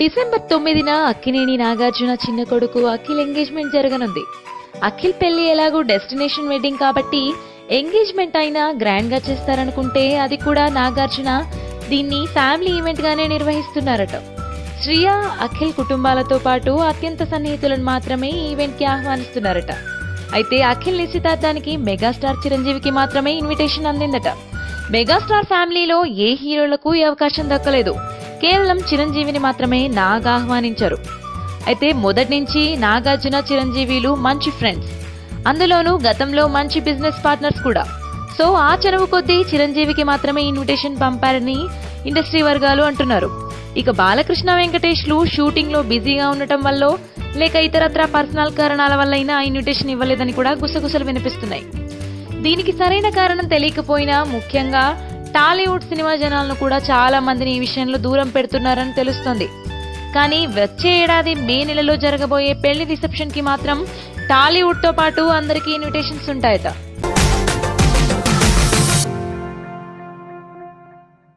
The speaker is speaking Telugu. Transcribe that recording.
డిసెంబర్ తొమ్మిదిన అక్కినేని నాగార్జున చిన్న కొడుకు అఖిల్ ఎంగేజ్మెంట్ జరగనుంది. అఖిల్ పెళ్ళి ఎలాగో డెస్టినేషన్ వెడ్డింగ్ కాబట్టి ఎంగేజ్మెంట్ అయినా గ్రాండ్గా చేస్తారనుకుంటే అది కూడా నాగార్జున దీన్ని ఫ్యామిలీ ఈవెంట్ గానే నిర్వహిస్తున్నారట. శ్రియ అఖిల్ కుటుంబాలతో పాటు అత్యంత సన్నిహితులను మాత్రమే ఈవెంట్కి ఆహ్వానిస్తున్నారట. అయితే అఖిల్ నిశ్చితార్థానికి మెగాస్టార్ చిరంజీవికి మాత్రమే ఇన్విటేషన్ అందిందట. మెగాస్టార్ ఫ్యామిలీలో ఏ హీరోలకు ఈ అవకాశం దక్కలేదు. కేవలం చిరంజీవిని మాత్రమే నాగ్ ఆహ్వానించారు. అయితే మొదటి నుంచి నాగార్జున చిరంజీవిలు మంచి ఫ్రెండ్స్ అందులోనూ గతంలో మంచి బిజినెస్ పార్ట్నర్స్ కూడా. సో ఆ చెరువు కొద్దీ చిరంజీవికి మాత్రమే ఇన్విటేషన్ పంపారని ఇండస్ట్రీ వర్గాలు అంటున్నారు. ఇక బాలకృష్ణ వెంకటేష్లు షూటింగ్లో బిజీగా ఉండటం వల్ల లేక ఇతరత్ర పర్సనల్ కారణాల వల్ల అయినా ఇన్విటేషన్ ఇవ్వలేదని కూడా గుసగుసలు వినిపిస్తున్నాయి. దీనికి సరైన కారణం తెలియకపోయినా ముఖ్యంగా టాలీవుడ్ సినిమా జనాలను కూడా చాలా మందిని ఈ విషయంలో దూరం పెడుతున్నారని తెలుస్తుంది. కానీ వచ్చే ఏడాది మే నెలలో జరగబోయే పెళ్ళి రిసెప్షన్కి మాత్రం టాలీవుడ్తో పాటు అందరికీ ఇన్విటేషన్స్ ఉంటాయట.